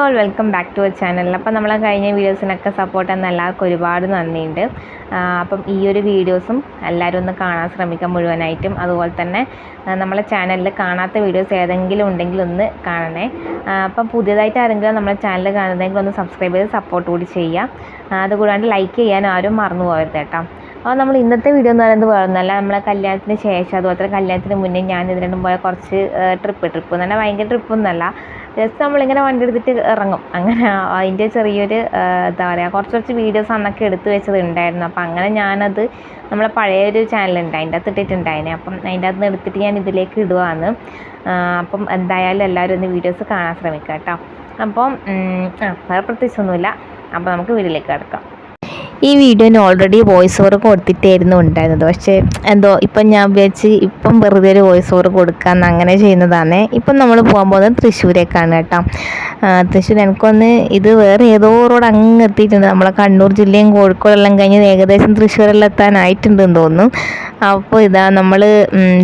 All welcome back to our channel അപ്പം നമ്മൾ കഴിഞ്ഞ വീഡിയോസിനൊക്കെ സപ്പോർട്ട് തന്ന എല്ലാവർക്കും ഒരുപാട് നന്ദിയുണ്ട്. അപ്പം ഈ ഒരു വീഡിയോസും എല്ലാവരും ഒന്ന് കാണാൻ ശ്രമിക്കാം മുഴുവനായിട്ടും അതുപോലെ തന്നെ നമ്മളെ ചാനലിൽ കാണാത്ത വീഡിയോസ് ഏതെങ്കിലും ഉണ്ടെങ്കിൽ ഒന്ന് കാണണേ. അപ്പം പുതിയതായിട്ട് ആരെങ്കിലും നമ്മളെ ചാനൽ കാണുന്നതെങ്കിൽ ഒന്ന് സബ്സ്ക്രൈബ് ചെയ്ത് സപ്പോർട്ട് കൂടി ചെയ്യാം ആ, അതുകൂടാണ്ട് ലൈക്ക് ചെയ്യാൻ ആരും മറന്നു പോകരുത് കേട്ടോ. അപ്പോൾ നമ്മൾ ഇന്നത്തെ വീഡിയോ എന്ന് പറയുന്നത് വേറൊന്നുമല്ല നമ്മളെ കല്യാണത്തിന് ശേഷം അതുപോലെ തന്നെ കല്യാണത്തിന് മുന്നേ ഞാൻ ഇതിനും പോയ കുറച്ച് ട്രിപ്പ് ട്രിപ്പ് എന്ന് പറഞ്ഞാൽ ഭയങ്കര ട്രിപ്പൊന്നുമല്ല ജസ്റ്റ് നമ്മളിങ്ങനെ വണ്ടി എടുത്തിട്ട് ഇറങ്ങും. അങ്ങനെ അതിന്റെ ചെറിയൊരു എന്താ പറയുക കുറച്ച് കുറച്ച് വീഡിയോസ് അന്നൊക്കെ എടുത്ത് വെച്ചത് ഉണ്ടായിരുന്നു അപ്പോൾ അങ്ങനെ ഞാനത് നമ്മളെ പഴയൊരു ചാനലുണ്ട് അതിന്റെ അകത്ത് ഇട്ടിട്ടുണ്ടായിനെ. അപ്പം അതിന്റെ അകത്ത് നിന്ന് എടുത്തിട്ട് ഞാൻ ഇതിലേക്ക് ഇടുവാന്ന് അപ്പം എന്തായാലും എല്ലാവരും ഒന്ന് വീഡിയോസ് കാണാൻ ശ്രമിക്കാം കേട്ടോ. അപ്പം ആ വേറെ പ്രത്യേകിച്ചൊന്നുമില്ല. അപ്പോൾ നമുക്ക് വീഡിയോയിലേക്ക് കിടക്കാം. ഈ വീഡിയോന് ഓൾറെഡി വോയിസ് ഓവർ കൊടുത്തിട്ടായിരുന്നു ഉണ്ടായിരുന്നത്. പക്ഷേ എന്തോ ഇപ്പം ഞാൻ വിചാരിച്ച് ഇപ്പം വെറുതെ ഒരു വോയിസ് ഓവർ കൊടുക്കാമെന്ന് അങ്ങനെ ചെയ്യുന്നതാണ്. ഇപ്പം നമ്മൾ പോകാൻ പോകുന്നത് തൃശ്ശൂരേക്കാണ് കേട്ടോ. തൃശ്ശൂർ എനിക്കൊന്ന് ഇത് വേറെ ഏതോ റോഡ് അങ്ങ് എത്തിയിട്ടുണ്ട്. നമ്മളെ കണ്ണൂർ ജില്ലയും കോഴിക്കോടെല്ലാം കഴിഞ്ഞ് ഏകദേശം തൃശ്ശൂരെല്ലാം എത്താനായിട്ടുണ്ടെന്ന് തോന്നുന്നു. അപ്പോൾ ഇതാ നമ്മൾ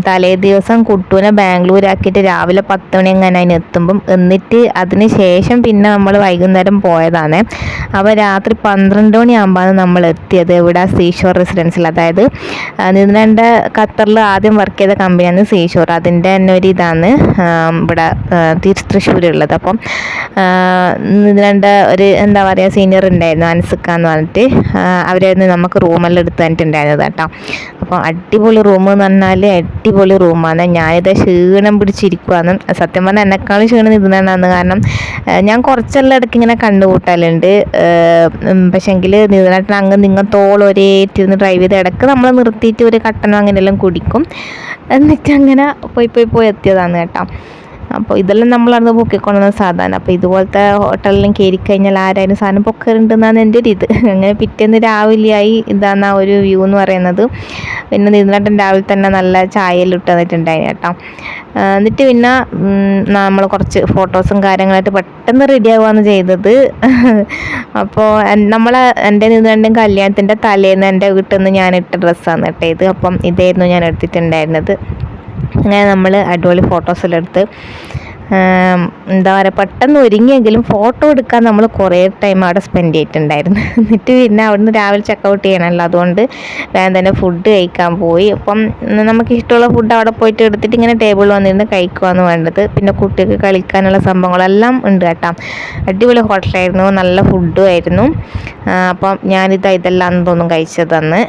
തലേ ദിവസം കുട്ടൂനെ ബാംഗ്ലൂരാക്കിയിട്ട് രാവിലെ പത്ത് മണി അങ്ങനെ അതിന് എത്തുമ്പം എന്നിട്ട് അതിന് ശേഷം പിന്നെ നമ്മൾ വൈകുന്നേരം പോയതാണ്. അപ്പോൾ രാത്രി പന്ത്രണ്ട് മണിയാകുമ്പോഴാണ് നമ്മൾ എത്തിയത് ഇവിടെ സീഷോർ റെസിഡൻസിൽ അതായത് നിന്നണ്ട ഖത്തറിൽ ആദ്യം വർക്ക് ചെയ്ത കമ്പനിയാണ് സീഷോർ. അതിന്റെ തന്നെ ഒരു ഇതാണ് ഇവിടെ തൃശ്ശൂരുള്ളത് അപ്പം നിന്നണ്ട ഒരു എന്താ പറയുക സീനിയർ ഉണ്ടായിരുന്നു അൻസുക്ക എന്ന് പറഞ്ഞിട്ട്. അവരായിരുന്നു നമുക്ക് റൂമെല്ലാം എടുത്ത് തന്നിട്ടുണ്ടായിരുന്നത് കേട്ടോ. അപ്പോൾ അടിപൊളി റൂം എന്ന് പറഞ്ഞാൽ അടിപൊളി റൂമാണ് ഞാനിത് ക്ഷീണം പിടിച്ചിരിക്കുവാന്ന് സത്യം പറഞ്ഞാൽ എന്നെക്കാളും ക്ഷീണം നിന്നാണ് കാരണം ഞാൻ കുറച്ചെല്ലാം ഇടയ്ക്ക് ഇങ്ങനെ കണ്ടുകൂട്ടലുണ്ട് പക്ഷേങ്കിൽ അങ്ങ് നിങ്ങൾ ഒരേ ഇരുന്ന് ഡ്രൈവ് ചെയ്ത് ഇടയ്ക്ക് നമ്മൾ നിർത്തിയിട്ട് ഒരു കട്ടനോ അങ്ങനെയെല്ലാം കുടിക്കും. എന്നിട്ട് അങ്ങനെ പോയി പോയി പോയി എത്തിയതാണ് കേട്ടോ. അപ്പോൾ ഇതെല്ലാം നമ്മളന്ന് പൊക്കിക്കൊണ്ടുവന്ന സാധനം അപ്പോൾ ഇതുപോലത്തെ ഹോട്ടലിലും കയറി കഴിഞ്ഞാൽ ആരായാലും സാധനം പൊക്കറുണ്ടെന്നാണ് എന്റെ ഒരു ഇത്. അങ്ങനെ പിറ്റേന്ന് രാവിലെയായി ഇതാണ് ആ ഒരു വ്യൂ എന്ന് പറയുന്നത്. പിന്നെ നിന്നിട്ട് രാവിലെ തന്നെ നല്ല ചായയെല്ലാം ഇട്ട് തന്നിട്ടുണ്ടായിരുന്നു കേട്ടോ എന്നിട്ട് പിന്നെ നമ്മൾ കുറച്ച് ഫോട്ടോസും കാര്യങ്ങളായിട്ട് പെട്ടെന്ന് റെഡി ആവുകയാണ് ചെയ്തത്. അപ്പോൾ നമ്മൾ എന്റെ നിന്നുകൊണ്ടും കല്യാണത്തിന്റെ തലേന്ന് എന്റെ വീട്ടിൽ നിന്ന് ഞാൻ ഇട്ട ഡ്രസ്സാണ് കേട്ടോ ഇത്. അപ്പം ഇതായിരുന്നു ഞാൻ എടുത്തിട്ടുണ്ടായിരുന്നത്. അങ്ങനെ നമ്മൾ അടിപൊളി ഫോട്ടോസെല്ലാം എടുത്ത് എന്താ പറയുക പെട്ടെന്ന് ഒരുങ്ങിയെങ്കിലും ഫോട്ടോ എടുക്കാൻ നമ്മൾ കുറേ ടൈം അവിടെ സ്പെൻഡ് ചെയ്തിട്ടുണ്ടായിരുന്നു. എന്നിട്ട് പിന്നെ അവിടുന്ന് രാവിലെ ചെക്കൗട്ട് ചെയ്യണമല്ലോ അതുകൊണ്ട് വേഗം തന്നെ ഫുഡ് കഴിക്കാൻ പോയി. അപ്പം നമുക്ക് ഇഷ്ടമുള്ള ഫുഡ് അവിടെ പോയിട്ട് എടുത്തിട്ട് ഇങ്ങനെ ടേബിളിൽ വന്നിരുന്ന് കഴിക്കുകയാണ് വേണ്ടത്. പിന്നെ കുട്ടികൾക്ക് കളിക്കാനുള്ള സംഭവങ്ങളെല്ലാം ഉണ്ട് കേട്ടോ. അടിപൊളി ഹോട്ടലായിരുന്നു നല്ല ഫുഡും ആയിരുന്നു. അപ്പം ഞാനിത് ഇതെല്ലാം തോന്നും കഴിച്ചതെന്ന്.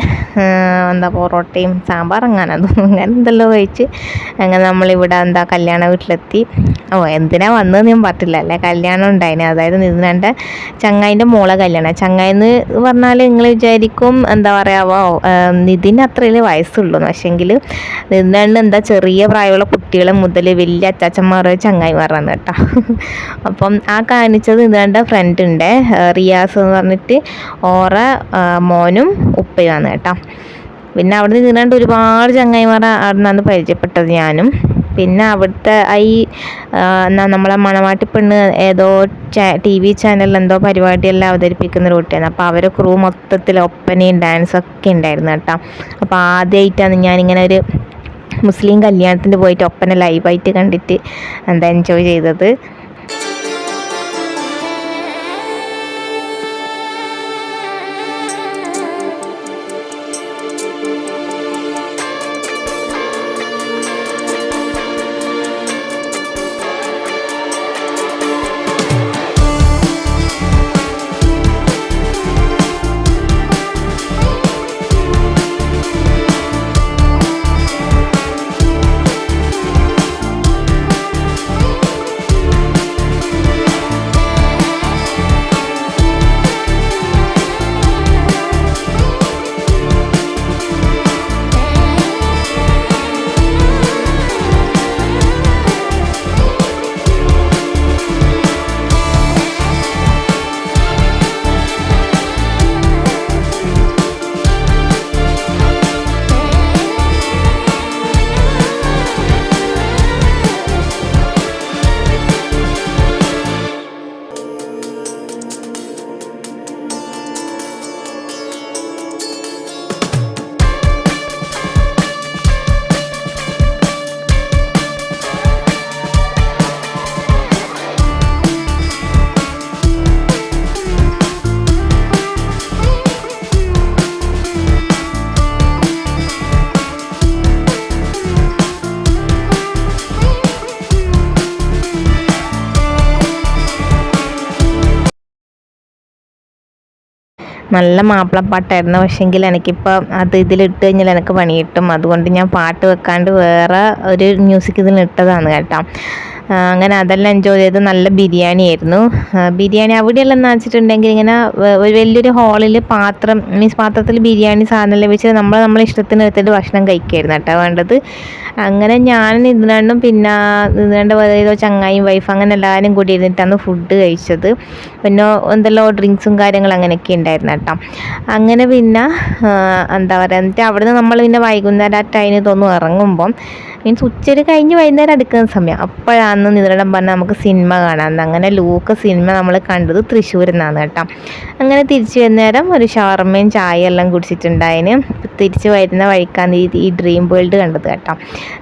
എന്താ പൊറോട്ടയും സാമ്പാർ അങ്ങനെ തോന്നുന്നു അങ്ങനെ എന്തെല്ലാം കഴിച്ച് അങ്ങനെ നമ്മളിവിടെ എന്താ കല്യാണ വീട്ടിലെത്തി. ഓ എന്തിനാ വന്നതെന്ന് ഞാൻ പറ്റില്ല അല്ലേ? കല്യാണം ഉണ്ടായിന്. അതായത് നിന്നാണ്ട് ചങ്ങായിന്റെ മോളെ കല്യാണം. ചങ്ങായിന്ന് പറഞ്ഞാൽ നിങ്ങൾ വിചാരിക്കും എന്താ പറയുക നിതിന് അത്രയല്ലേ വയസ്സുള്ളൂ. പക്ഷേങ്കിൽ നിന്നാണ്ട് എന്താ ചെറിയ പ്രായമുള്ള കുട്ടികളെ മുതൽ വലിയ അച്ചാച്ചന്മാരോ ചങ്ങായിമാരാണ് കേട്ടോ. അപ്പം ആ കാണിച്ചത് നിന്നാണ്ട് ഫ്രണ്ട് ഉണ്ട് റിയാസ് എന്ന് പറഞ്ഞിട്ട് ഓറ മോനും ഉപ്പയുമാണ് കേട്ടോ. പിന്നെ അവിടെ നിന്ന് നിന്നാണ്ട് ഒരുപാട് ചങ്ങായിമാർ അവിടെ നിന്നാണ് പരിചയപ്പെട്ടത് ഞാനും. പിന്നെ അവിടുത്തെ ഈ എന്നാ നമ്മളെ മണവാട്ടി പെണ്ണ് ഏതോ ടി വി ചാനലിൽ എന്തോ പരിപാടിയെല്ലാം അവതരിപ്പിക്കുന്ന റൂട്ടായിരുന്നു അപ്പോൾ അവരെ ക്രൂ മൊത്തത്തിൽ ഒപ്പനയും ഡാൻസൊക്കെ ഉണ്ടായിരുന്നു കേട്ടോ. അപ്പോൾ ആദ്യമായിട്ടാണ് ഞാനിങ്ങനെ ഒരു മുസ്ലിം കല്യാണത്തിന് പോയിട്ട് ഒപ്പന ലൈവായിട്ട് കണ്ടിട്ട് എന്താ എൻജോയ് ചെയ്തത്. നല്ല മാപ്പിളപ്പാട്ടായിരുന്നു. പക്ഷെങ്കിൽ എനിക്കിപ്പോൾ അത് ഇതിലിട്ട് കഴിഞ്ഞാൽ എനിക്ക് പണി കിട്ടും. അതുകൊണ്ട് ഞാൻ പാട്ട് വെക്കാണ്ട് വേറെ ഒരു മ്യൂസിക് ഇതിലിട്ടതാണ് കേട്ടോ. അങ്ങനെ അതെല്ലാം എൻജോയ് ചെയ്ത് നല്ല ബിരിയാണി ആയിരുന്നു. ബിരിയാണി അവിടെയെല്ലാം എന്ന് വെച്ചിട്ടുണ്ടെങ്കിൽ ഇങ്ങനെ ഒരു വലിയൊരു ഹാളിൽ പാത്രം മീൻസ് പാത്രത്തിൽ ബിരിയാണി സാധനം വെച്ച് നമ്മൾ നമ്മളെ ഇഷ്ടത്തിന് എടുത്തിട്ട് ഭക്ഷണം കഴിക്കായിരുന്നു കേട്ടോ വേണ്ടത്. അങ്ങനെ ഞാൻ ഇതിനാണ്ടും പിന്നെ ഇതിനാണ്ട് ഏതോ ചങ്ങായും വൈഫ് അങ്ങനെ എല്ലാവരും കൂടി ഇരുന്നിട്ടാണ് ഫുഡ് കഴിച്ചത്. പിന്നെ എന്തെല്ലോ ഡ്രിങ്ക്സും കാര്യങ്ങളും അങ്ങനെയൊക്കെ ഉണ്ടായിരുന്നു കേട്ടോ. അങ്ങനെ പിന്നെ എന്താ പറയുക എന്നിട്ട് അവിടുന്ന് നമ്മൾ പിന്നെ വൈകുന്നേരം ആ ടൈമിന് തോന്നുന്നു ഇറങ്ങുമ്പം മീൻസ് ഉച്ചയ്ക്ക് കഴിഞ്ഞ് വൈകുന്നേരം അടുക്കുന്ന സമയം. അപ്പോഴാണ് നിതരണം പറഞ്ഞാൽ നമുക്ക് സിനിമ കാണാമെന്ന് അങ്ങനെ ലൂക്ക് സിനിമ നമ്മൾ കണ്ടത് തൃശ്ശൂരിൽ നിന്നാണ് കേട്ടോ. അങ്ങനെ തിരിച്ചു വരുന്നേരം ഒരു ഷവർമയും ചായ എല്ലാം കുടിച്ചിട്ടുണ്ടായിന്. തിരിച്ച് വരുന്ന വഴിക്കാണ് ഈ ഡ്രീം വേൾഡ് കണ്ടത് കേട്ടോ.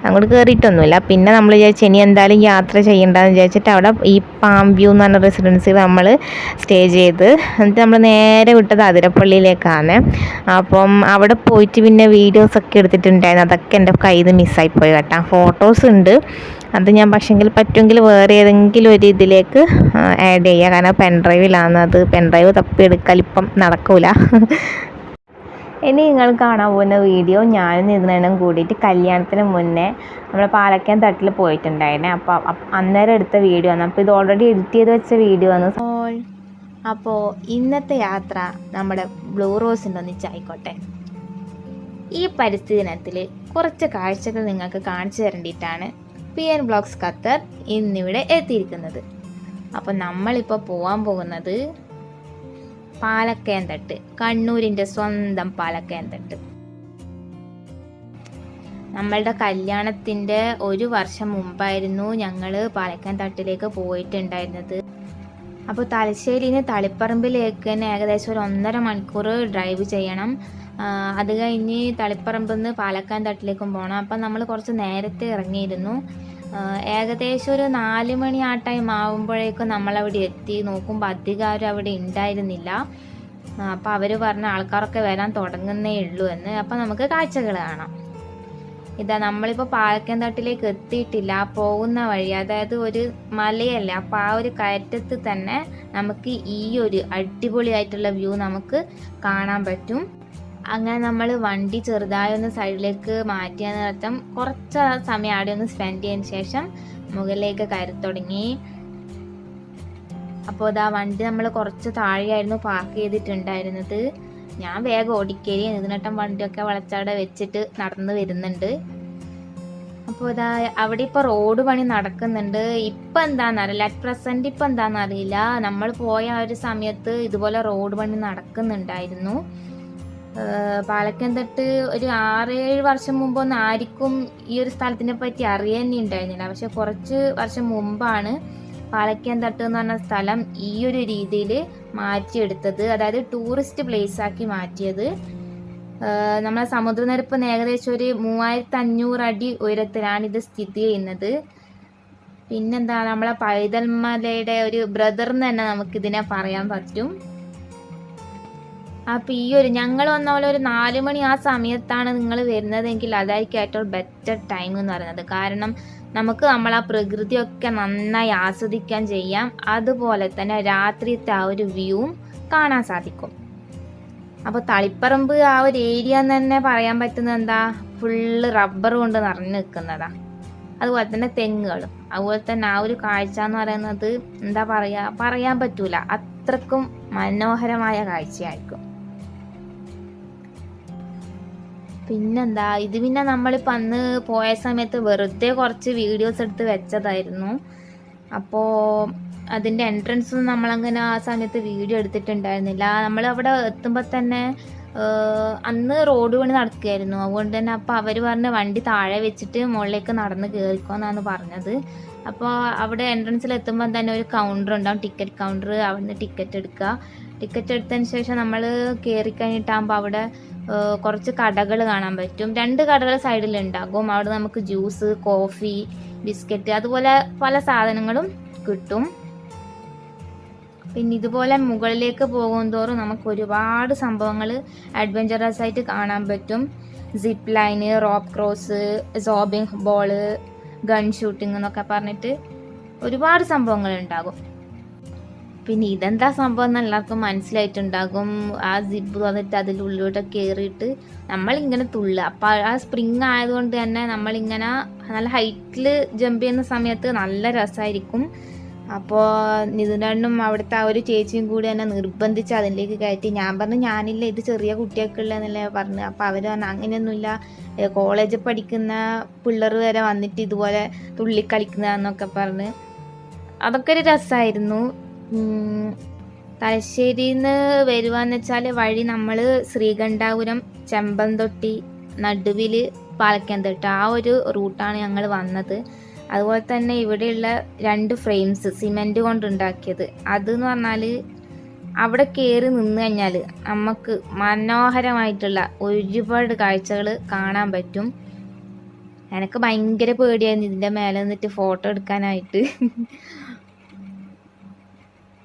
അങ്ങോട്ട് കയറിയിട്ടൊന്നുമില്ല പിന്നെ നമ്മൾ വിചാരിച്ചു ഇനി എന്തായാലും യാത്ര ചെയ്യണ്ടെന്ന് വിചാരിച്ചിട്ട് അവിടെ ഈ പാം വ്യൂ എന്ന് പറഞ്ഞ റെസിഡൻസിൽ നമ്മൾ സ്റ്റേ ചെയ്ത്. എന്നിട്ട് നമ്മൾ നേരെ വിട്ടത് അതിരപ്പള്ളിയിലേക്കാണ്. അപ്പം അവിടെ പോയിട്ട് പിന്നെ വീഡിയോസൊക്കെ എടുത്തിട്ടുണ്ടായിരുന്നു. അതൊക്കെ എന്റെ കയ്യിൽ നിന്ന് മിസ്സായിപ്പോയി കേട്ടോ. ഫോട്ടോസ് ഉണ്ട്. അത് ഞാൻ പക്ഷെങ്കിൽ പറ്റുമെങ്കിൽ വേറെ ഏതെങ്കിലും ഒരു ഇതിലേക്ക് ആഡ് ചെയ്യുക കാരണം പെൻഡ്രൈവിലാണ് അത് പെൻഡ്രൈവ് തപ്പിയെടുക്കൽ ഇപ്പം നടക്കൂല. ഇനി നിങ്ങൾ കാണാൻ പോകുന്ന വീഡിയോ ഞാനും ഇതിനും കൂടിയിട്ട് കല്യാണത്തിന് മുന്നേ നമ്മൾ പാലക്കയം തട്ടിൽ പോയിട്ടുണ്ടായിരുന്നെ. അപ്പോൾ അപ്പ- അന്നേരം എടുത്ത വീഡിയോ ആണ്. അപ്പോൾ ഇത് ഓൾറെഡി എഡിറ്റ് ചെയ്ത് വെച്ച വീഡിയോ ആണ്. അപ്പോൾ ഇന്നത്തെ യാത്ര നമ്മുടെ ബ്ലൂ റോസിന്റെ ഒന്നിച്ചായിക്കോട്ടെ. ഈ പരിസ്ഥിതി കുറച്ച് കാഴ്ചകൾ നിങ്ങൾക്ക് കാണിച്ചു തരേണ്ടിയിട്ടാണ് പി എൻ ബ്ലോഗ്സ് ഖത്തർ ഇന്നിവിടെ എത്തിയിരിക്കുന്നത്. അപ്പോൾ നമ്മളിപ്പോൾ പോകാൻ പോകുന്നത് പാലക്കയം കണ്ണൂരിന്റെ സ്വന്തം പാലക്കയം നമ്മളുടെ കല്യാണത്തിന്റെ ഒരു വർഷം മുമ്പായിരുന്നു ഞങ്ങൾ പാലക്കയം തട്ടിലേക്ക് പോയിട്ടുണ്ടായിരുന്നത്. അപ്പോൾ തലശ്ശേരിയിൽ നിന്ന് തളിപ്പറമ്പിലേക്ക് തന്നെ ഏകദേശം ഒരു ഒന്നര മണിക്കൂർ ഡ്രൈവ് ചെയ്യണം. അത് കഴിഞ്ഞ് തളിപ്പറമ്പിൽ നിന്ന് പാലക്കാൻ തട്ടിലേക്കും പോകണം അപ്പം നമ്മൾ കുറച്ച് നേരത്തെ ഇറങ്ങിയിരുന്നു. ഏകദേശം ഒരു നാല് മണി ആ ടൈം ആകുമ്പോഴേക്കും നമ്മളവിടെ എത്തി. നോക്കുമ്പോൾ അധികം അവിടെ ഉണ്ടായിരുന്നില്ല അപ്പോൾ അവർ പറഞ്ഞ ആൾക്കാരൊക്കെ വരാൻ തുടങ്ങുന്നേ ഉള്ളൂ എന്ന്. അപ്പം നമുക്ക് കാഴ്ചകൾ കാണാം. ഇതാ നമ്മളിപ്പോൾ പാലക്കൻ തട്ടിലേക്ക് എത്തിയിട്ടില്ല. ആ പോകുന്ന വഴി അതായത് ഒരു മലയല്ല അപ്പോൾ ആ ഒരു കയറ്റത്ത് തന്നെ നമുക്ക് ഈ ഒരു അടിപൊളിയായിട്ടുള്ള വ്യൂ നമുക്ക് കാണാൻ പറ്റും. അങ്ങനെ നമ്മൾ വണ്ടി ചെറുതായി ഒന്ന് സൈഡിലേക്ക് മാറ്റിയ നിർത്തം കുറച്ച് സമയം അവിടെ ഒന്ന് സ്പെൻഡ് ചെയ്തതിന് ശേഷം മുകളിലേക്ക് കയറി തുടങ്ങി. അപ്പോൾ ഇതാ വണ്ടി നമ്മൾ കുറച്ച് താഴെയായിരുന്നു പാർക്ക് ചെയ്തിട്ടുണ്ടായിരുന്നത്. ഞാൻ വേഗം ഓടിക്കേരി ഇതിനട്ടം വണ്ടിയൊക്കെ വളച്ചവിടെ വെച്ചിട്ട് നടന്നു വരുന്നുണ്ട്. അപ്പോൾ ഇതാ അവിടെ ഇപ്പോൾ റോഡ് പണി നടക്കുന്നുണ്ട്. ഇപ്പം എന്താണെന്നറിയില്ല അറ്റ് പ്രസന്റ് ഇപ്പം എന്താണെന്നറിയില്ല നമ്മൾ പോയ ആ ഒരു സമയത്ത് ഇതുപോലെ റോഡ് പണി നടക്കുന്നുണ്ടായിരുന്നു. ഏഹ് പാലക്കയം തൊട്ട് ഒരു ആറേഴ് വർഷം മുമ്പൊന്നും ആർക്കും ഈ ഒരു സ്ഥലത്തിനെ പറ്റി അറിയാൻ ഉണ്ടായിരുന്നില്ല. പക്ഷെ കുറച്ച് വർഷം മുമ്പാണ് പാലക്കയം തട്ട് എന്ന് പറഞ്ഞ സ്ഥലം ഈ ഒരു രീതിയിൽ മാറ്റിയെടുത്തത് അതായത് ടൂറിസ്റ്റ് പ്ലേസ് ആക്കി മാറ്റിയത്. നമ്മളെ സമുദ്രനിരപ്പ് ഏകദേശം ഒരു മൂവായിരത്തി അഞ്ഞൂറ് അടി ഉയരത്തിലാണ് ഇത് സ്ഥിതി ചെയ്യുന്നത്. പിന്നെന്താ നമ്മളെ പൈതൽ മലയുടെ ഒരു ബ്രദർ എന്ന് തന്നെ നമുക്കിതിനെ പറയാൻ പറ്റും. അപ്പൊ ഈ ഒരു ഞങ്ങൾ വന്ന പോലെ ഒരു നാല് മണി ആ സമയത്താണ് നിങ്ങൾ വരുന്നതെങ്കിൽ അതായിരിക്കും ഏറ്റവും ബെറ്റർ ടൈം എന്ന് പറയുന്നത്. കാരണം നമുക്ക് നമ്മൾ ആ പ്രകൃതിയൊക്കെ നന്നായി ആസ്വദിക്കാൻ ചെയ്യാം. അതുപോലെ തന്നെ രാത്രിയത്തെ ആ ഒരു വ്യൂവും കാണാൻ സാധിക്കും. അപ്പോൾ തളിപ്പറമ്പ് ആ ഒരു ഏരിയ എന്ന് തന്നെ പറയാൻ പറ്റുന്നത് എന്താ? ഫുള്ള് റബ്ബർ കൊണ്ട് നിറഞ്ഞു നിൽക്കുന്നതാ. അതുപോലെ തന്നെ തെങ്ങുകളും. അതുപോലെ തന്നെ ആ ഒരു കാഴ്ച എന്ന് പറയുന്നത് എന്താ പറയുക പറയാൻ പറ്റൂല. അത്രക്കും മനോഹരമായ കാഴ്ചയായിരിക്കും. പിന്നെന്താ ഇത് പിന്നെ നമ്മളിപ്പോൾ അന്ന് പോയ സമയത്ത് വെറുതെ കുറച്ച് വീഡിയോസ് എടുത്ത് വെച്ചതായിരുന്നു. അപ്പോൾ അതിന്റെ എൻട്രൻസ് നമ്മളങ്ങനെ ആ സമയത്ത് വീഡിയോ എടുത്തിട്ടുണ്ടായിരുന്നില്ല. നമ്മൾ അവിടെ എത്തുമ്പോൾ തന്നെ അന്ന് റോഡ് പണി നടക്കുകയായിരുന്നു. അതുകൊണ്ട് തന്നെ അപ്പോൾ അവർ പറഞ്ഞ വണ്ടി താഴെ വെച്ചിട്ട് മുകളിലേക്ക് നടന്ന് കയറിക്കോന്നാണ് പറഞ്ഞത്. അപ്പോൾ അവിടെ എൻട്രൻസിൽ എത്തുമ്പോൾ തന്നെ ഒരു കൗണ്ടർ ഉണ്ടാവും ടിക്കറ്റ് കൗണ്ടർ അവിടുന്ന് ടിക്കറ്റ് എടുക്കുക. ടിക്കറ്റ് എടുത്തതിന് ശേഷം നമ്മൾ കയറി കഴിഞ്ഞിട്ടാകുമ്പോൾ അവിടെ കുറച്ച് കടകൾ കാണാൻ പറ്റും. രണ്ട് കടകൾ സൈഡിലുണ്ടാകും. അവിടെ നമുക്ക് ജ്യൂസ് കോഫി ബിസ്ക്കറ്റ് അതുപോലെ പല സാധനങ്ങളും കിട്ടും. പിന്നെ ഇതുപോലെ മുകളിലേക്ക് പോകും തോറും നമുക്ക് ഒരുപാട് സംഭവങ്ങൾ അഡ്വഞ്ചറസ് ആയിട്ട് കാണാൻ പറ്റും. Zip line rope cross zorbing ball gun shooting എന്നൊക്കെ പറഞ്ഞിട്ട് ഒരുപാട് സംഭവങ്ങൾ ഉണ്ടാകും പിന്നെ ഇതെന്താ സംഭവം എന്ന് എല്ലാവർക്കും മനസ്സിലായിട്ടുണ്ടാകും. ആ സിബ് വന്നിട്ട് അതിന്റെ ഉള്ളിലോട്ട് കയറിയിട്ട് നമ്മളിങ്ങനെ തുള്ളുക. അപ്പോൾ ആ സ്പ്രിങ് ആയതുകൊണ്ട് തന്നെ നമ്മളിങ്ങനെ നല്ല ഹൈറ്റിൽ ജമ്പ് ചെയ്യുന്ന സമയത്ത് നല്ല രസമായിരിക്കും. അപ്പോൾ നിതിനണ്ണും അവിടുത്തെ ആ ഒരു ചേച്ചിയും കൂടി തന്നെ നിർബന്ധിച്ച് അതിലേക്ക് കയറ്റി. ഞാൻ പറഞ്ഞു ഞാനില്ല ഇത് ചെറിയ കുട്ടികൾക്കുള്ളതെന്നല്ലേ പറഞ്ഞു. അപ്പോൾ അവർ പറഞ്ഞു അങ്ങനെയൊന്നുമില്ല. കോളേജിൽ പഠിക്കുന്ന പിള്ളേർ വരെ വന്നിട്ട് ഇതുപോലെ തുള്ളിക്കളിക്കുന്നതെന്നൊക്കെ പറഞ്ഞ്. അതൊക്കെ ഒരു രസമായിരുന്നു. തലശ്ശേരിയിൽ നിന്ന് വരുവാന്ന് വെച്ചാൽ വഴി നമ്മൾ ശ്രീകണ്ഠാപുരം ചെമ്പന്തൊട്ടി നടുവിൽ പാലക്കന്തട്ട് ആ ഒരു റൂട്ടാണ് ഞങ്ങൾ വന്നത്. അതുപോലെ തന്നെ ഇവിടെയുള്ള രണ്ട് ഫ്രെയിംസ് സിമെന്റ് കൊണ്ടുണ്ടാക്കിയത്. അതെന്ന് പറഞ്ഞാൽ അവിടെ കയറി നിന്ന് കഴിഞ്ഞാൽ നമുക്ക് മനോഹരമായിട്ടുള്ള ഒരുപാട് കാഴ്ചകൾ കാണാൻ പറ്റും. എനിക്ക് ഭയങ്കര പേടിയായിരുന്നു ഇതിന്റെ മേലെ നിന്നിട്ട് ഫോട്ടോ എടുക്കാനായിട്ട്.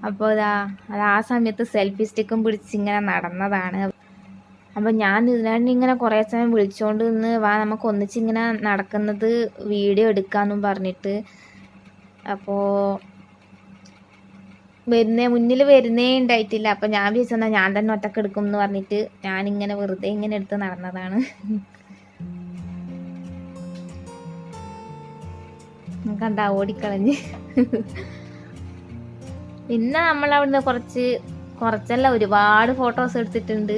അപ്പോൾ അതാ അത് ആ സമയത്ത് സെൽഫി സ്റ്റിക്കും പിടിച്ച് ഇങ്ങനെ നടന്നതാണ്. അപ്പോൾ ഞാൻ ഇതിനാണ്ട് ഇങ്ങനെ കുറേ സമയം വിളിച്ചുകൊണ്ട് നിന്ന് വാ നമുക്ക് ഒന്നിച്ചിങ്ങനെ നടക്കുന്നത് വീഡിയോ എടുക്കാമെന്നും പറഞ്ഞിട്ട്. അപ്പോൾ വരുന്നേ മുന്നിൽ വരുന്നേ ഉണ്ടായിട്ടില്ല. അപ്പോൾ ഞാൻ വിചാരിച്ചെന്നാൽ ഞാൻ തന്നെ ഒറ്റയ്ക്ക് എടുക്കും എന്ന് പറഞ്ഞിട്ട് ഞാനിങ്ങനെ വെറുതെ ഇങ്ങനെ എടുത്ത് നടന്നതാണ്. കണ്ട ഓടിക്കളഞ്ഞ്. പിന്നെ നമ്മൾ അവിടുന്ന് കുറച്ച് കുറച്ചല്ല ഒരുപാട് ഫോട്ടോസ് എടുത്തിട്ടുണ്ട്.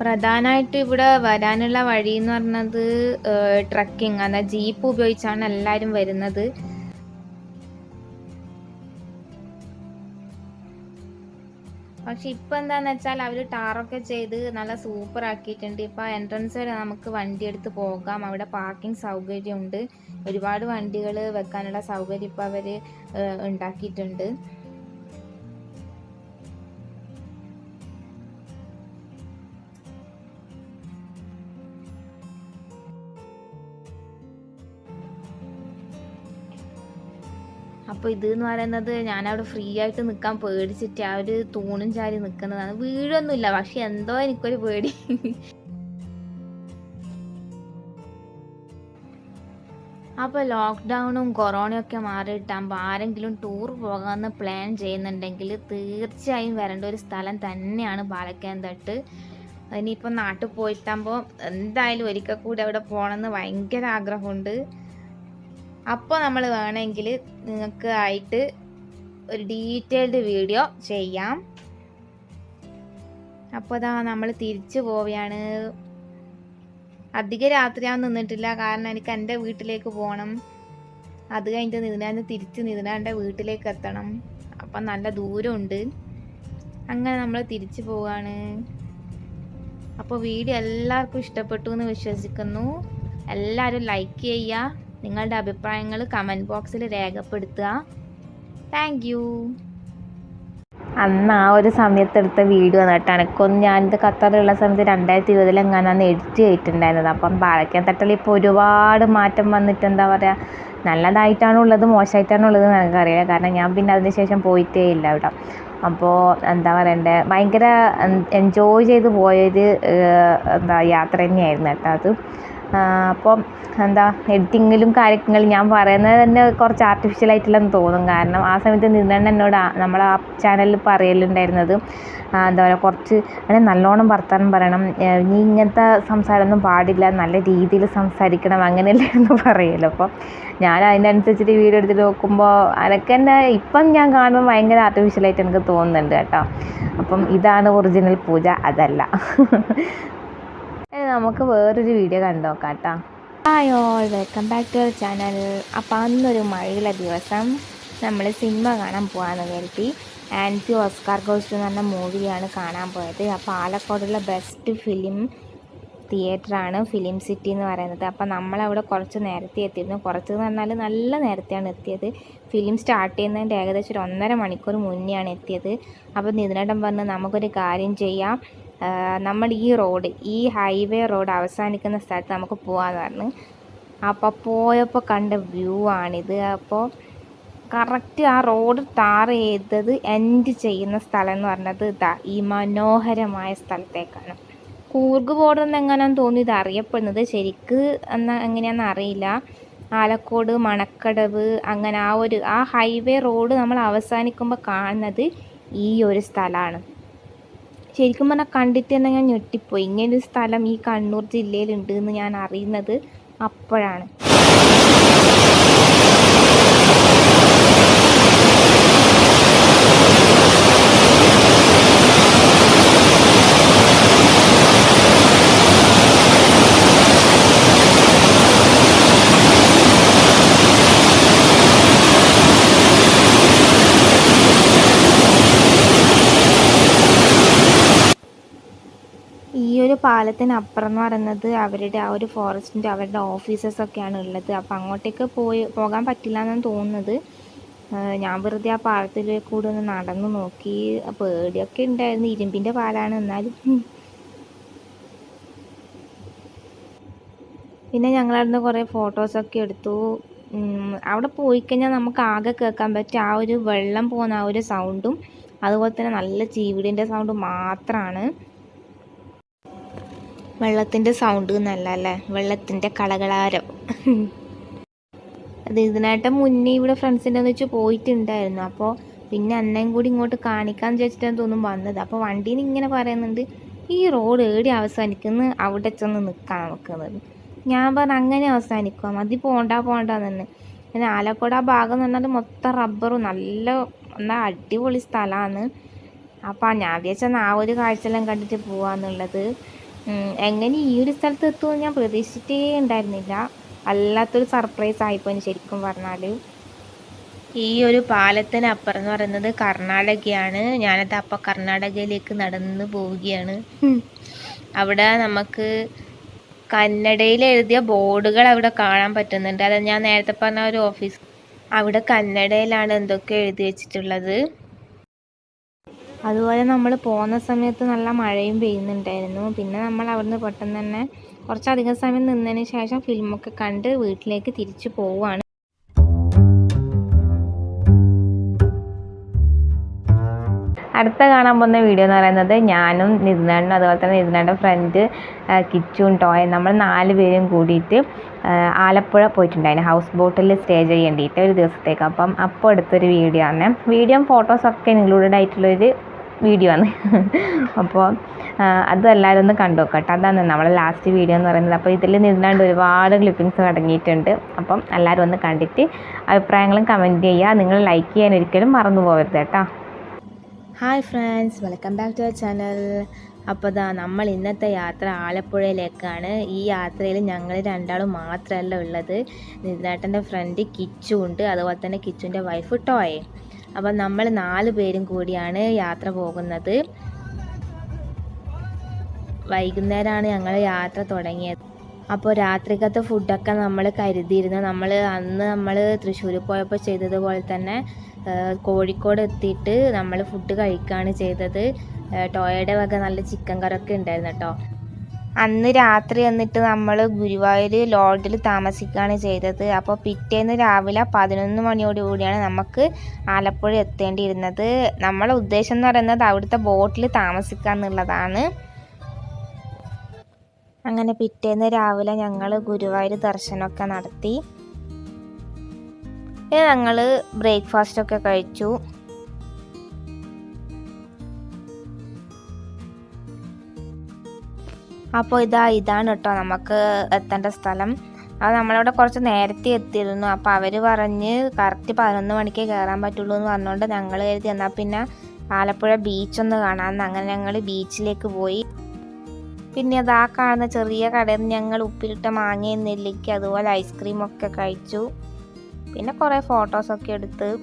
പ്രധാനമായിട്ട് ഇവിടെ വരാനുള്ള വഴി എന്ന് പറഞ്ഞത് ട്രക്കിംഗ് അതായത് ജീപ്പ് ഉപയോഗിച്ചാണ് എല്ലാവരും വരുന്നത്. പക്ഷെ ഇപ്പം എന്താന്ന് വെച്ചാൽ അവർ ടാറൊക്കെ ചെയ്ത് നല്ല സൂപ്പർ ആക്കിയിട്ടുണ്ട് ഇപ്പൊ എൻട്രൻസ് വരെ നമുക്ക് വണ്ടി എടുത്ത് പോകാം. അവിടെ പാർക്കിംഗ് സൗകര്യമുണ്ട്. ഒരുപാട് വണ്ടികൾ വെക്കാനുള്ള സൗകര്യം ഇപ്പൊ അവർ ഉണ്ടാക്കിയിട്ടുണ്ട്. അപ്പോൾ ഇത് എന്ന് പറയുന്നത് ഞാനവിടെ ഫ്രീ ആയിട്ട് നിൽക്കാൻ പേടിച്ചിട്ട് ആ ഒരു തൂണും ചാരി നിൽക്കുന്നതാണ് വീഴൊന്നുമില്ല പക്ഷെ എന്തോ എനിക്കൊരു പേടി. അപ്പോൾ ലോക്ക്ഡൗണും കൊറോണയൊക്കെ മാറിയിട്ടാകുമ്പോൾ ആരെങ്കിലും ടൂർ പോകാമെന്ന് പ്ലാൻ ചെയ്യുന്നുണ്ടെങ്കിൽ തീർച്ചയായും വരേണ്ട ഒരു സ്ഥലം തന്നെയാണ് പാലക്കയം ഇനിയിപ്പോൾ നാട്ടിൽ പോയിട്ടാകുമ്പോൾ എന്തായാലും ഒരിക്കൽ കൂടി അവിടെ പോകണമെന്ന് ഭയങ്കര ആഗ്രഹമുണ്ട്. അപ്പോൾ നമ്മൾ വേണമെങ്കിൽ നിങ്ങൾക്ക് ആയിട്ട് ഒരു ഡീറ്റെയിൽഡ് വീഡിയോ ചെയ്യാം. അപ്പോൾ അതാ നമ്മൾ തിരിച്ചു പോവുകയാണ്. അധികം രാത്രിയാവും നിന്നിട്ടില്ല. കാരണം എനിക്ക് എന്റെ വീട്ടിലേക്ക് പോകണം. അത് കഴിഞ്ഞിട്ട് നിതിനാന്ന് തിരിച്ച് നിതിനാന്റെ വീട്ടിലേക്ക് എത്തണം. അപ്പം നല്ല ദൂരമുണ്ട്. അങ്ങനെ നമ്മൾ തിരിച്ചു പോവുകയാണ്. അപ്പോൾ വീഡിയോ എല്ലാവർക്കും ഇഷ്ടപ്പെട്ടു എന്ന് വിശ്വസിക്കുന്നു. എല്ലാവരും ലൈക്ക് ചെയ്യുക. നിങ്ങളുടെ അഭിപ്രായങ്ങൾ കമന്റ് ബോക്സിൽ രേഖപ്പെടുത്തുക. താങ്ക് അന്ന് ആ ഒരു സമയത്തെടുത്ത വീഡിയോ കേട്ടോ. എനിക്കൊന്നും ഞാനിത് ഖത്തറിലുള്ള സമയത്ത് രണ്ടായിരത്തി ഇരുപതിലെങ്ങാനാണ് എഡിറ്റ് ചെയ്തിട്ടുണ്ടായിരുന്നത് അപ്പം പാലക്കാൻ തട്ടൽ ഇപ്പോൾ ഒരുപാട് മാറ്റം വന്നിട്ട് എന്താ പറയുക നല്ലതായിട്ടാണുള്ളത് മോശമായിട്ടാണുള്ളത് എനിക്കറിയില്ല. കാരണം ഞാൻ പിന്നെ അതിന് ശേഷം പോയിട്ടേ ഇല്ല അവിടെ അപ്പോൾ എന്താ പറയണ്ടേ ഭയങ്കര എൻജോയ് ചെയ്ത് പോയൊരു എന്താ യാത്ര തന്നെയായിരുന്നു കേട്ടോ അത്. അപ്പം എന്താ എഡിറ്റിങ്ങിലും കാര്യങ്ങളും ഞാൻ പറയുന്നത് തന്നെ കുറച്ച് ആർട്ടിഫിഷ്യൽ ആർട്ടിഫിഷ്യലായിട്ടില്ലെന്ന് തോന്നും. കാരണം ആ സമയത്ത് നിന്നണ്ണ എന്നോട് നമ്മൾ ആ ചാനലിൽ പറയലുണ്ടായിരുന്നത്. എന്താ പറയുക കുറച്ച് അങ്ങനെ നല്ലോണം വർത്തമാനം പറയണം. നീ ഇങ്ങനത്തെ സംസാരമൊന്നും പാടില്ല. നല്ല രീതിയിൽ സംസാരിക്കണം. അങ്ങനെയല്ലായിരുന്നു പറയല്ലോ അപ്പോൾ ഞാൻ അതിനനുസരിച്ചിട്ട് വീഡിയോ എടുത്തിട്ട് നോക്കുമ്പോൾ അതൊക്കെ തന്നെ ഇപ്പം ഞാൻ കാണുമ്പോൾ ഭയങ്കര ആർട്ടിഫിഷ്യലായിട്ട് എനിക്ക് തോന്നുന്നുണ്ട് കേട്ടോ. അപ്പം ഇതാണ് ഒറിജിനൽ പൂജ. അതല്ല. നമുക്ക് വേറൊരു വീഡിയോ കണ്ടു നോക്കാം കേട്ടോ hi all welcome back to our channel അപ്പോൾ അന്നൊരു മഴയുള്ള ദിവസം നമ്മൾ സിനിമ കാണാൻ പോകാമെന്ന് കരുതി. ആന്റി ഓസ്കാർ ഗോസ്റ്റ് എന്ന് പറഞ്ഞ മൂവിയാണ് കാണാൻ പോയത്. അപ്പോൾ പാലക്കോടുള്ള ബെസ്റ്റ് ഫിലിം തിയേറ്ററാണ് ഫിലിം സിറ്റി എന്ന് പറയുന്നത്. അപ്പോൾ നമ്മളവിടെ കുറച്ച് നേരത്തെ എത്തിയിരുന്നു. കുറച്ച് എന്ന് പറഞ്ഞാൽ നല്ല നേരത്തെയാണ് എത്തിയത്. ഫിലിം സ്റ്റാർട്ട് ചെയ്യുന്നതിന്റെ ഏകദേശം ഒരു ഒന്നര മണിക്കൂർ മുന്നെയാണ് എത്തിയത്. അപ്പോൾ നിതിനേട്ടൻ പറഞ്ഞ് നമുക്കൊരു കാര്യം ചെയ്യാം. നമ്മൾ ഈ റോഡ് ഈ ഹൈവേ റോഡ് അവസാനിക്കുന്ന സ്ഥലത്ത് നമുക്ക് പോകാമെന്ന് പറഞ്ഞു അപ്പോൾ പോയപ്പോൾ കണ്ട വ്യൂ ആണിത്. അപ്പോൾ കറക്റ്റ് ആ റോഡ് താർ ചെയ്തത് എൻഡ് ചെയ്യുന്ന സ്ഥലം എന്ന് പറഞ്ഞത് ഇതാ ഈ മനോഹരമായ സ്ഥലത്തേക്കാണ്. കൂർഗ് ബോർഡർ എന്നെങ്ങനെയാണെന്ന് തോന്നി ഇത് അറിയപ്പെടുന്നത്. ശരിക്ക് എന്നാ എങ്ങനെയാണെന്ന് അറിയില്ല. ആലക്കോട് മണക്കടവ് അങ്ങനെ ആ ഒരു ആ ഹൈവേ റോഡ് നമ്മൾ അവസാനിക്കുമ്പോൾ കാണുന്നത് ഈ ഒരു സ്ഥലമാണ് ശരിക്കും പറഞ്ഞാൽ കണ്ടിട്ട് തന്നെ ഞാൻ ഞെട്ടിപ്പോയി. ഇങ്ങനൊരു സ്ഥലം ഈ കണ്ണൂർ ജില്ലയിലുണ്ട് എന്ന് ഞാൻ അറിയുന്നത് അപ്പോഴാണ് ഈ ഒരു പാലത്തിനപ്പുറം എന്ന് പറയുന്നത് അവരുടെ ആ ഒരു ഫോറസ്റ്റിന്റെ അവരുടെ ഓഫീസസ് ഒക്കെയാണ് ഉള്ളത്. അപ്പോൾ അങ്ങോട്ടേക്ക് പോയി പോകാൻ പറ്റില്ല എന്നാണ് തോന്നുന്നത്. ഞാൻ വെറുതെ ആ പാലത്തിലേക്ക് കൂടെ ഒന്ന് നടന്നു നോക്കി. പേടിയൊക്കെ ഉണ്ടായിരുന്നു. ഇരുമ്പിന്റെ പാലാണ് എന്നാലും. പിന്നെ ഞങ്ങളവിടുന്ന് കുറേ ഫോട്ടോസൊക്കെ എടുത്തു. അവിടെ പോയി കഴിഞ്ഞാൽ നമുക്ക് ആകെ കേൾക്കാൻ പറ്റും ആ ഒരു വെള്ളം പോകുന്ന ആ ഒരു സൗണ്ടും അതുപോലെ തന്നെ നല്ല ചീവിടിന്റെ സൗണ്ടും മാത്രമാണ് വെള്ളത്തിന്റെ സൗണ്ട് എന്നല്ല അല്ലേ വെള്ളത്തിന്റെ കളകളാരം. അത് ഇതിനായിട്ട് മുന്നേ ഇവിടെ ഫ്രണ്ട്സിന്റെ വെച്ച് പോയിട്ടുണ്ടായിരുന്നു. അപ്പോൾ പിന്നെ അന്നയും കൂടി ഇങ്ങോട്ട് കാണിക്കാൻ വെച്ചിട്ടാണ് തോന്നും വന്നത്. അപ്പോൾ വണ്ടീന്ന് ഇങ്ങനെ പറയുന്നുണ്ട് ഈ റോഡ് ഏടി അവസാനിക്കുന്ന? അവിടെ ചെന്ന് നിൽക്കാൻ നോക്കുന്നത് ഞാൻ പറഞ്ഞു അങ്ങനെ അവസാനിക്കുക മതി പോണ്ട പോണ്ട തന്നെ പിന്നെ ആലക്കോട് ആ ഭാഗം എന്ന് പറഞ്ഞാൽ മൊത്തം റബ്ബറും നല്ല എന്താ അടിപൊളി സ്ഥലമാണ്. അപ്പോൾ ഞാൻ വിചാരിച്ചാൽ ആ ഒരു കാഴ്ചയെല്ലാം കണ്ടിട്ട് പോവാന്നുള്ളത്. എങ്ങനെ ഈ ഒരു സ്ഥലത്ത് എത്തുമെന്ന് ഞാൻ പ്രതീക്ഷിച്ചിട്ടേ ഉണ്ടായിരുന്നില്ല. വല്ലാത്തൊരു സർപ്രൈസ് ആയിപ്പോയി ശരിക്കും പറഞ്ഞാൽ ഈ ഒരു പാലത്തിനപ്പുറം എന്ന് പറയുന്നത് കർണാടകയാണ്. ഞാനത് അപ്പം കർണാടകയിലേക്ക് നടന്നു പോവുകയാണ്. അവിടെ നമുക്ക് കന്നഡയിൽ എഴുതിയ ബോർഡുകൾ അവിടെ കാണാൻ പറ്റുന്നുണ്ട്. അത് ഞാൻ നേരത്തെ പറഞ്ഞ ഒരു ഓഫീസ് അവിടെ കന്നഡയിലാണ് എന്തൊക്കെ എഴുതി വെച്ചിട്ടുള്ളത്. അതുപോലെ നമ്മൾ പോകുന്ന സമയത്ത് നല്ല മഴയും പെയ്യുന്നുണ്ടായിരുന്നു. പിന്നെ നമ്മൾ അവിടുന്ന് പെട്ടെന്ന് തന്നെ കുറച്ചധികം സമയം നിന്നതിന് ശേഷം ഫിലിമൊക്കെ കണ്ട് വീട്ടിലേക്ക് തിരിച്ചു പോവുകയാണ്. അടുത്ത കാണാൻ പോകുന്ന വീഡിയോ എന്ന് പറയുന്നത് ഞാനും നിതിനാണ്ടും അതുപോലെ തന്നെ നിതിനാന്റെ ഫ്രണ്ട് കിച്ചും ടോയും നമ്മൾ നാല് പേരും കൂടിയിട്ട് ആലപ്പുഴ പോയിട്ടുണ്ടായിരുന്നു. ഹൗസ് ബോട്ടിൽ സ്റ്റേ ചെയ്യേണ്ടിയിട്ട് ഒരു ദിവസത്തേക്ക്. അപ്പം അപ്പോൾ എടുത്തൊരു വീഡിയോ ആണ്. വീഡിയോ ഫോട്ടോസൊക്കെ ഇൻക്ലൂഡഡ് ആയിട്ടുള്ളൊരു വീഡിയോ ആണ്. അപ്പോൾ അത് അതും എല്ലാവരും ഒന്ന് കണ്ടു നോക്കട്ടെ അതാണ് നമ്മളെ ലാസ്റ്റ് വീഡിയോ എന്ന് പറയുന്നത്. അപ്പോൾ ഇതിൽ നിന്നാണ്ട് ഒരുപാട് ക്ലിപ്പിങ്സ് അടങ്ങിയിട്ടുണ്ട്. അപ്പം എല്ലാവരും ഒന്ന് കണ്ടിട്ട് അഭിപ്രായങ്ങളും കമന്റ് ചെയ്യുക. നിങ്ങൾ ലൈക്ക് ചെയ്യാൻ ഒരിക്കലും മറന്നു പോകരുത് കേട്ടോ. Hi friends welcome back to our channel അപ്പോൾ ദാ നമ്മൾ ഇന്നത്തെ യാത്ര ആലപ്പുഴയിലേക്കാണ്. ഈ യാത്രയിൽ ഞങ്ങൾ രണ്ടാളും മാത്രമല്ല ഉള്ളത്. നിതിനാട്ടന്റെ ഫ്രണ്ട് കിച്ചു ഉണ്ട് അതുപോലെ തന്നെ കിച്ചുന്റെ വൈഫ് ടോയെ. അപ്പം നമ്മൾ നാല് പേരും കൂടിയാണ് യാത്ര പോകുന്നത്. വൈകുന്നേരമാണ് ഞങ്ങൾ യാത്ര തുടങ്ങിയത്. അപ്പോൾ രാത്രിക്കത്തെ ഫുഡൊക്കെ നമ്മൾ കരുതിയിരുന്നു. നമ്മൾ അന്ന് നമ്മൾ തൃശ്ശൂർ പോയപ്പോൾ ചെയ്തതുപോലെ തന്നെ കോഴിക്കോട് എത്തിയിട്ട് നമ്മൾ ഫുഡ് കഴിക്കുകയാണ് ചെയ്തത്. ടോയയുടെ വക നല്ല ചിക്കൻ കറിയൊക്കെ ഉണ്ടായിരുന്നു കേട്ടോ. അന്ന് രാത്രി എന്നിട്ട് നമ്മൾ ഗുരുവായൂർ ലോഡ്ജിൽ താമസിക്കുകയാണ് ചെയ്തത്. അപ്പോൾ പിറ്റേന്ന് രാവിലെ പതിനൊന്ന് മണിയോട് കൂടിയാണ് നമുക്ക് ആലപ്പുഴ എത്തേണ്ടിയിരുന്നത്. നമ്മളെ ഉദ്ദേശം എന്ന് പറയുന്നത് അവിടുത്തെ ബോട്ടിൽ താമസിക്കുക എന്നുള്ളതാണ്. അങ്ങനെ പിറ്റേന്ന് രാവിലെ ഞങ്ങൾ ഗുരുവായൂർ ദർശനമൊക്കെ നടത്തി. ഞങ്ങൾ ബ്രേക്ക്ഫാസ്റ്റ് ഒക്കെ കഴിച്ചു. അപ്പോൾ ഇതാ ഇതാണ് കേട്ടോ നമുക്ക് എത്തേണ്ട സ്ഥലം. അത് നമ്മളവിടെ കുറച്ച് നേരത്തെ എത്തിയിരുന്നു. അപ്പോൾ അവർ പറഞ്ഞ് കറക്റ്റ് പതിനൊന്ന് മണിക്ക് കയറാൻ പറ്റുള്ളൂ എന്ന് പറഞ്ഞുകൊണ്ട് ഞങ്ങൾ കരുതി. എന്നാൽ പിന്നെ ആലപ്പുഴ ബീച്ചൊന്ന് കാണാമെന്ന് അങ്ങനെ ഞങ്ങൾ ബീച്ചിലേക്ക് പോയി. പിന്നെ അതാ കാണുന്ന ചെറിയ കടയിൽ നിന്ന് ഞങ്ങൾ ഉപ്പിലിട്ട മാങ്ങ നെല്ലിക്ക അതുപോലെ ഐസ്ക്രീം ഒക്കെ കഴിച്ചു. പിന്നെ കുറേ ഫോട്ടോസൊക്കെ എടുത്ത്.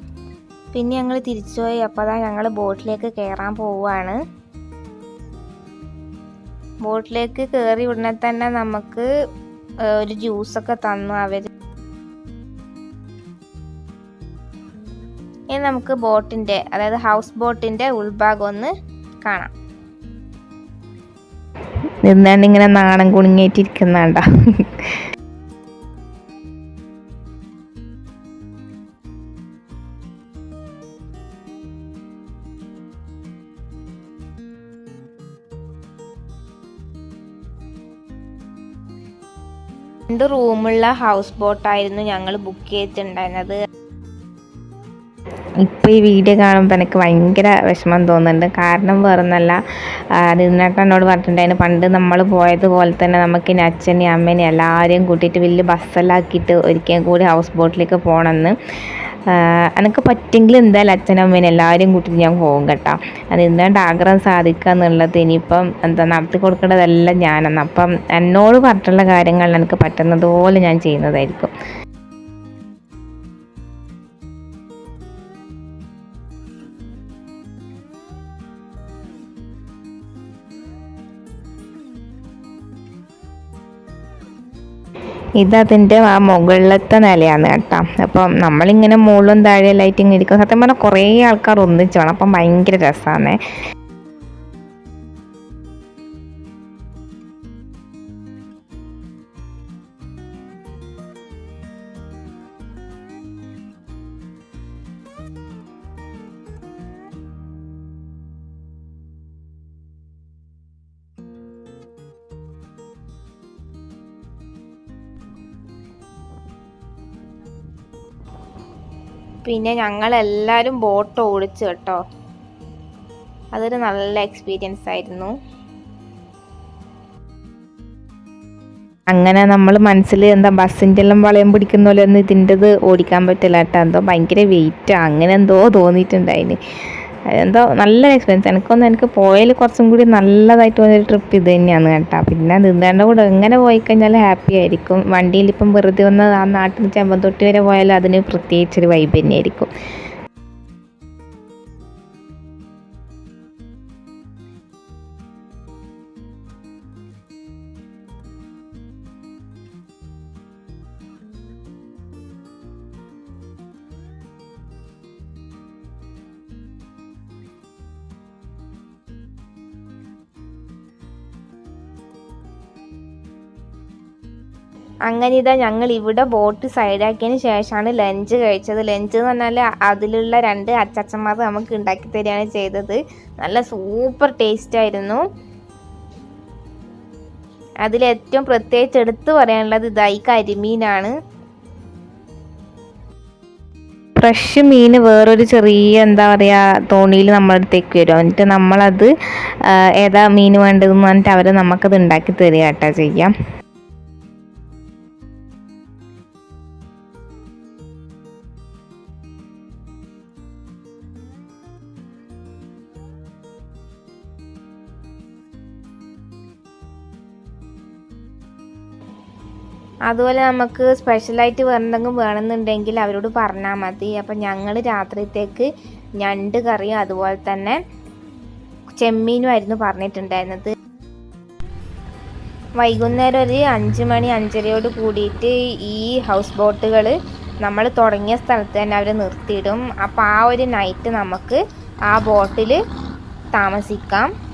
പിന്നെ ഞങ്ങൾ തിരിച്ചുപോയി. അപ്പോൾ അതാ ഞങ്ങൾ ബോട്ടിലേക്ക് കയറാൻ പോവുകയാണ്. ബോട്ടിലേക്ക് കയറി ഉടനെ തന്നെ നമുക്ക് ഒരു ജ്യൂസൊക്കെ തന്നു അവർ ഇനി നമുക്ക് ബോട്ടിന്റെ അതായത് ഹൗസ് ബോട്ടിന്റെ ഉൾഭാഗം ഒന്ന് കാണാം. നിന്നാണ്ട് ഇങ്ങനെ നാണം കുണുങ്ങിയിട്ടിരിക്കുന്നുണ്ട രണ്ട് റൂമുള്ള ഹൗസ് ബോട്ടായിരുന്നു ഞങ്ങൾ ബുക്ക് ചെയ്തിട്ടുണ്ടായിരുന്നത്. ഇപ്പോൾ ഈ വീഡിയോ കാണുമ്പോൾ എനിക്ക് ഭയങ്കര വിഷമം തോന്നുന്നുണ്ട്. കാരണം വേറൊന്നല്ല നിന്നേട്ടൻ എന്നോട് പറഞ്ഞിട്ടുണ്ടായിരുന്നു പണ്ട് നമ്മൾ പോയതുപോലെ തന്നെ നമുക്ക് ഇനി അച്ഛനെയും അമ്മേനെയും എല്ലാവരെയും കൂട്ടിയിട്ട് വലിയ ബസ്സെല്ലാം ആക്കിയിട്ട് ഒരിക്കലും കൂടി ഹൗസ് ബോട്ടിലേക്ക് പോകണമെന്ന്. എനിക്ക് പറ്റെങ്കിൽ എന്തായാലും അച്ഛനും അമ്മേനെ എല്ലാവരും കൂട്ടിയിട്ട് ഞാൻ പോകും കേട്ടോ. അത് എന്താണ്ട് ആഗ്രഹം സാധിക്കുക എന്നുള്ളത് ഇനിയിപ്പം എന്താ നടത്തി കൊടുക്കേണ്ടതെല്ലാം ഞാനാണ്. അപ്പം എന്നോട് പറഞ്ഞിട്ടുള്ള കാര്യങ്ങൾ എനിക്ക് പറ്റുന്നതുപോലെ ഞാൻ ചെയ്യുന്നതായിരിക്കും. ഇതതിന്റെ ആ മുകളിലത്തെ നിലയാണ് കേട്ടോ. അപ്പം നമ്മളിങ്ങനെ മുകളിലും താഴെ ലൈറ്റിങ് ഇരിക്കും. സത്യം പറഞ്ഞാൽ കുറേ ആൾക്കാർ ഒന്നിച്ചാണ് അപ്പം ഭയങ്കര രസമാണ്. പിന്നെ ഞങ്ങളെല്ലാവരും ബോട്ട് ഓടിച്ചു കേട്ടോ. അതൊരു നല്ല എക്സ്പീരിയൻസ് ആയിരുന്നു. അങ്ങനെ നമ്മൾ മനസ്സിൽ എന്താ ബസ്സിന്റെ എല്ലാം വളയം പിടിക്കുന്ന പോലെ ഒന്നും ഇതിന്റെത് ഓടിക്കാൻ പറ്റില്ല കേട്ടോ. എന്തോ ഭയങ്കര വെയിറ്റ് അങ്ങനെ എന്തോ തോന്നിയിട്ടുണ്ടായിന്. എന്തോ നല്ല എക്സ്പീരിയൻസ് എനിക്കൊന്നും എനിക്ക് പോയാൽ കുറച്ചും കൂടി നല്ലതായിട്ട് തോന്നിയ ട്രിപ്പ് ഇത് തന്നെയാണ് കേട്ടോ. പിന്നെ നിന്നേണ്ട കൂടെ എങ്ങനെ പോയി കഴിഞ്ഞാൽ ഹാപ്പി ആയിരിക്കും. വണ്ടിയിൽ ഇപ്പം വെറുതെ ഒന്ന് ആ നാട്ടിൽ ചെമ്പന്തൊട്ടി വരെ പോയാൽ അതിന് പ്രത്യേകിച്ചൊരു വൈബ് തന്നെയായിരിക്കും. അങ്ങനെ ഇതാ ഞങ്ങൾ ഇവിടെ ബോട്ട് സൈഡാക്കിയതിന് ശേഷമാണ് ലഞ്ച് കഴിച്ചത്. ലഞ്ച് എന്ന് പറഞ്ഞാൽ അതിലുള്ള രണ്ട് അച്ചച്ചന്മാർ നമുക്ക് ഉണ്ടാക്കി തരികയാണ് ചെയ്തത്. നല്ല സൂപ്പർ ടേസ്റ്റ് ആയിരുന്നു. അതിലേറ്റവും പ്രത്യേകിച്ച് എടുത്തു പറയാനുള്ളത് ഇതായി കരിമീനാണ്. ഫ്രഷ് മീൻ വേറൊരു ചെറിയ എന്താ പറയുക തോണിയിൽ നമ്മളടുത്തേക്ക് വരും. എന്നിട്ട് നമ്മളത് ഏതാ മീൻ വേണ്ടതെന്ന് പറഞ്ഞിട്ട് അവർ നമുക്കത് ഉണ്ടാക്കി തരിക കേട്ടോ ചെയ്യാം. അതുപോലെ നമുക്ക് സ്പെഷ്യലായിട്ട് എന്തെങ്കിലും വേണമെന്നുണ്ടെങ്കിൽ അവരോട് പറഞ്ഞാൽ മതി. അപ്പം ഞങ്ങൾ രാത്രിത്തേക്ക് ഞണ്ട് കറിയും അതുപോലെ തന്നെ ചെമ്മീനും ആയിരുന്നു പറഞ്ഞിട്ടുണ്ടായിരുന്നത്. വൈകുന്നേരം ഒരു അഞ്ച് മണി അഞ്ചരയോട് കൂടിയിട്ട് ഈ ഹൗസ് ബോട്ടുകൾ നമ്മൾ തുടങ്ങിയ സ്ഥലത്ത് തന്നെ അവർ നിർത്തിയിടും. അപ്പോൾ ആ ഒരു നൈറ്റ് നമുക്ക് ആ ബോട്ടിൽ താമസിക്കാം.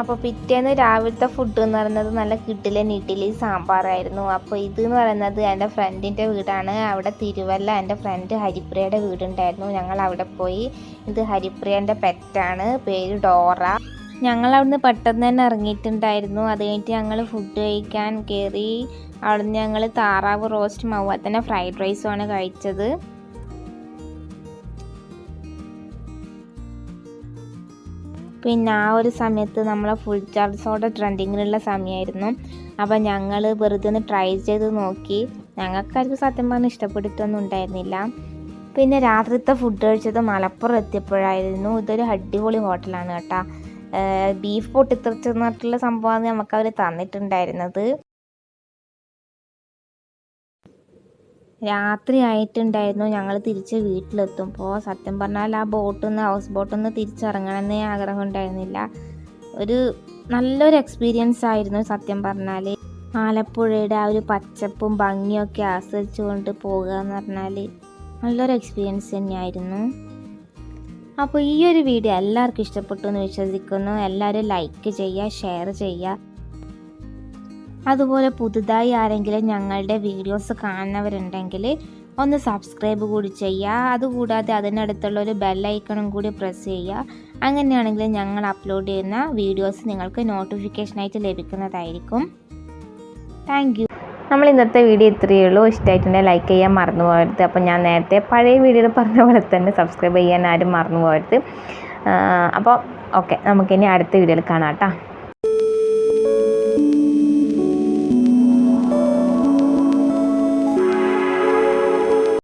അപ്പോൾ പിറ്റേന്ന് രാവിലത്തെ ഫുഡ് എന്ന് പറയുന്നത് നല്ല കിട്ടിലെ നീട്ടിലെ സാമ്പാറായിരുന്നു. അപ്പോൾ ഇത് എന്ന് പറയുന്നത് എന്റെ ഫ്രണ്ടിന്റെ വീടാണ്. അവിടെ തിരുവല്ല എന്റെ ഫ്രണ്ട് ഹരിപ്രിയയുടെ വീടുണ്ടായിരുന്നു. ഞങ്ങൾ അവിടെ പോയി. ഇത് ഹരിപ്രിയന്റെ പെറ്റാണ്. പേര് ഡോറ. ഞങ്ങൾ അവിടുന്ന് പെട്ടെന്ന് തന്നെ ഇറങ്ങിയിട്ടുണ്ടായിരുന്നു. അത് കഴിഞ്ഞിട്ട് ഞങ്ങൾ ഫുഡ് കഴിക്കാൻ കയറി അവിടുന്ന് ഞങ്ങൾ താറാവ് റോസ്റ്റും അതുപോലെ തന്നെ ഫ്രൈഡ് റൈസുമാണ് കഴിച്ചത്. പിന്നെ ആ ഒരു സമയത്ത് നമ്മളെ ഫുൾ ചാർജ് സോഡ ട്രെൻഡിങ്ങിലുള്ള സമയമായിരുന്നു അപ്പോൾ ഞങ്ങൾ വെറുതെ ഒന്ന് ട്രൈ ചെയ്ത് നോക്കി. ഞങ്ങൾക്കാർക്കും സത്യം പറഞ്ഞാൽ ഇഷ്ടപ്പെട്ടിട്ടൊന്നും ഉണ്ടായിരുന്നില്ല. പിന്നെ രാത്രിത്തെ ഫുഡ് കഴിച്ചത് മലപ്പുറം എത്തിയപ്പോഴായിരുന്നു. ഇതൊരു അടിപൊളി ഹോട്ടലാണ് കേട്ടോ. ബീഫ് പൊട്ടിത്തെറിച്ചെന്നിട്ടുള്ള സംഭവമാണ് നമുക്ക് അവർ തന്നിട്ടുണ്ടായിരുന്നത്. രാത്രി ആയിട്ടുണ്ടായിരുന്നു ഞങ്ങൾ തിരിച്ച് വീട്ടിലെത്തുമ്പോൾ സത്യം പറഞ്ഞാൽ ആ ബോട്ടിൽ നിന്ന് ഹൗസ് ബോട്ടിൽ നിന്ന് തിരിച്ചിറങ്ങണമെന്നേ ആഗ്രഹം ഉണ്ടായിരുന്നില്ല. ഒരു നല്ലൊരു എക്സ്പീരിയൻസ് ആയിരുന്നു സത്യം പറഞ്ഞാൽ ആലപ്പുഴയുടെ ആ ഒരു പച്ചപ്പും ഭംഗിയൊക്കെ ആസ്വദിച്ചുകൊണ്ട് പോകുക എന്ന് പറഞ്ഞാൽ നല്ലൊരു എക്സ്പീരിയൻസ് തന്നെയായിരുന്നു. അപ്പോൾ ഈ ഒരു വീഡിയോ എല്ലാവർക്കും ഇഷ്ടപ്പെട്ടു എന്ന് വിശ്വസിക്കുന്നു. എല്ലാവരും ലൈക്ക് ചെയ്യുക ഷെയർ ചെയ്യുക. അതുപോലെ പുതുതായി ആരെങ്കിലും ഞങ്ങളുടെ വീഡിയോസ് കാണുന്നവരുണ്ടെങ്കിൽ ഒന്ന് സബ്സ്ക്രൈബ് കൂടി ചെയ്യുക. അതുകൂടാതെ അതിനടുത്തുള്ള ഒരു ബെല്ലൈക്കണും കൂടി പ്രസ് ചെയ്യുക. അങ്ങനെയാണെങ്കിൽ ഞങ്ങൾ അപ്ലോഡ് ചെയ്യുന്ന വീഡിയോസ് നിങ്ങൾക്ക് നോട്ടിഫിക്കേഷനായിട്ട് ലഭിക്കുന്നതായിരിക്കും. താങ്ക് നമ്മൾ ഇന്നത്തെ വീഡിയോ ഇത്രയേ ഉള്ളൂ. ഇഷ്ടമായിട്ടുണ്ടെങ്കിൽ ലൈക്ക് ചെയ്യാൻ മറന്നു പോകരുത്. അപ്പോൾ ഞാൻ നേരത്തെ പഴയ വീഡിയോയിൽ പറഞ്ഞ പോലെ തന്നെ സബ്സ്ക്രൈബ് ചെയ്യാൻ ആരും മറന്നു പോകരുത്. അപ്പോൾ ഓക്കെ നമുക്കിനി അടുത്ത വീഡിയോയിൽ കാണാം കേട്ടോ.